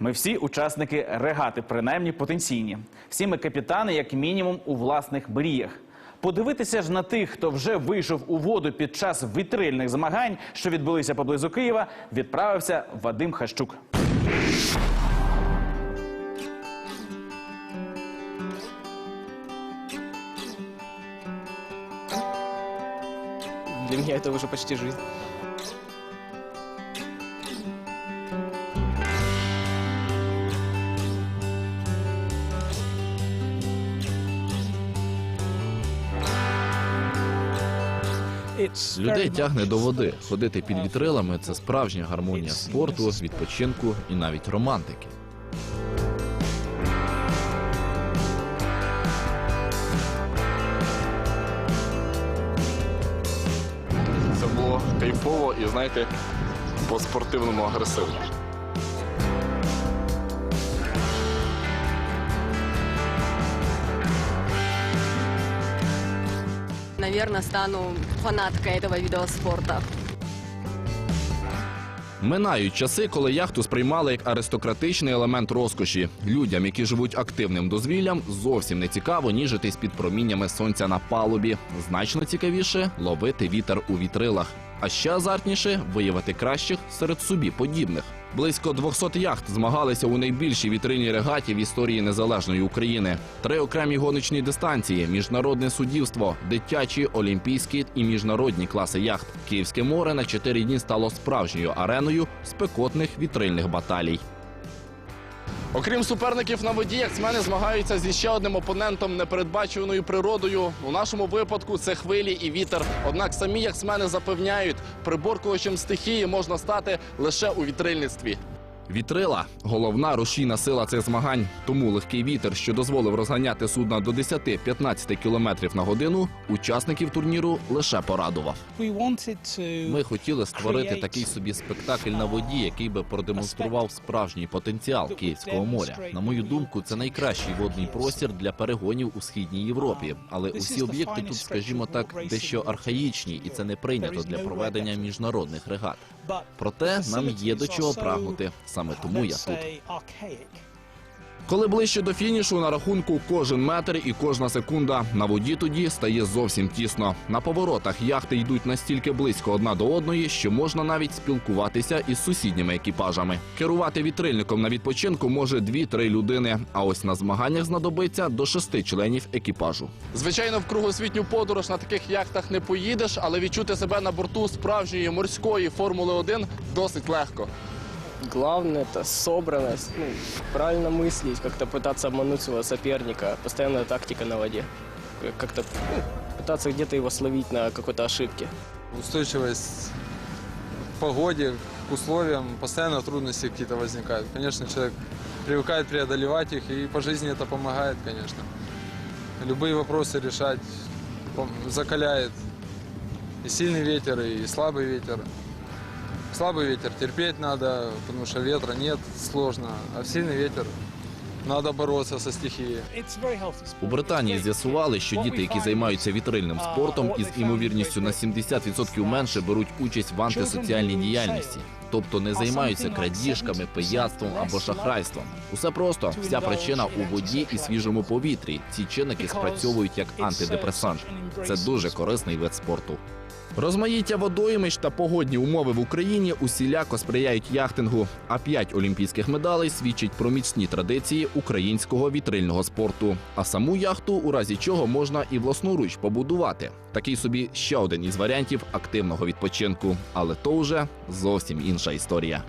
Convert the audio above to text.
Ми всі учасники регати, принаймні потенційні. Всі ми капітани, як мінімум, у власних мріях. Подивитися ж на тих, хто вже вийшов у воду під час вітрильних змагань, що відбулися поблизу Києва, відправився Вадим Хащук. Для меня это уже почти жизнь. Людей тягне до води. Ходити під вітрилами це справжня гармонія спорту, відпочинку і навіть романтики. Це було кайфово і, знаєте, по-спортивному агресивно. Наверное, стану фанаткой этого вида спорта. Минають часи, коли яхту сприймали як аристократичний елемент розкоші. Людям, які живуть активним дозвіллям, зовсім не цікаво ніжитись під проміннями сонця на палубі. Значно цікавіше ловити вітер у вітрилах. А ще азартніше виявити кращих серед собі подібних. Близько 200 яхт змагалися у найбільшій вітрильній регаті в історії незалежної України. Три окремі гоночні дистанції: міжнародне суддівство, дитячі, олімпійські і міжнародні класи яхт. Київське море на чотири дні стало справжньою ареною спекотних вітрильних баталій. Окрім суперників на воді, яхтсмени змагаються зі ще одним опонентом непередбачуваною природою. У нашому випадку це хвилі і вітер. Однак самі яхтсмени запевняють, приборкувачем стихії можна стати лише у вітрильництві. Вітрила головна рушійна сила цих змагань. Тому легкий вітер, що дозволив розганяти судна до 10-15 км на годину, учасників турніру лише порадував. Ми хотіли створити такий собі спектакль на воді, який би продемонстрував справжній потенціал Київського моря. На мою думку, це найкращий водний простір для перегонів у східній Європі. Але усі об'єкти тут, скажімо так, дещо архаїчні, і це не прийнято для проведення міжнародних регат. Проте нам є до чого прагнути. Саме тому я тут. Коли ближче до фінішу на рахунку кожен метр і кожна секунда на воді тоді стає зовсім тісно. На поворотах яхти йдуть настільки близько одна до одної, що можна навіть спілкуватися із сусідніми екіпажами. Керувати вітрильником на відпочинку може 2-3 людини. А ось на змаганнях знадобиться до шести членів екіпажу. Звичайно, в кругосвітню подорож на таких яхтах не поїдеш, але відчути себе на борту справжньої морської Формули 1 досить легко. Главное это собранность, ну, правильно мыслить, как-то пытаться обмануть своего соперника, постоянная тактика на воде. Как- Как-то ну, пытаться где-то его словить на какой-то ошибке. устойчивость к погоде, к условиям, постоянно трудности какие-то возникают. Конечно, человек привыкает преодолевать их, и по жизни это помогает, конечно. Любые вопросы решать закаляет и сильный ветер, и слабый ветер. Слабый ветер терпеть надо, потому что ветра нет, сложно, а в сильный ветер надо бороться со стихией. У Британії з'ясували, що діти, які займаються вітрильним спортом, із імовірністю на 70% менше беруть участь в антисоціальній діяльності. Тобто не займаються крадіжками, пияцтвом або шахрайством. Усе просто вся причина у воді і свіжому повітрі. Ці чинники спрацьовують як антидепресант. Це дуже корисний вид спорту. Розмаїття водоймищ та погодні умови в Україні усіляко сприяють яхтингу. А п'ять олімпійських медалей свідчить про міцні традиції українського вітрильного спорту. А саму яхту, у разі чого можна і власноруч побудувати. Такий собі ще один із варіантів активного відпочинку. Але то вже зовсім інша історія.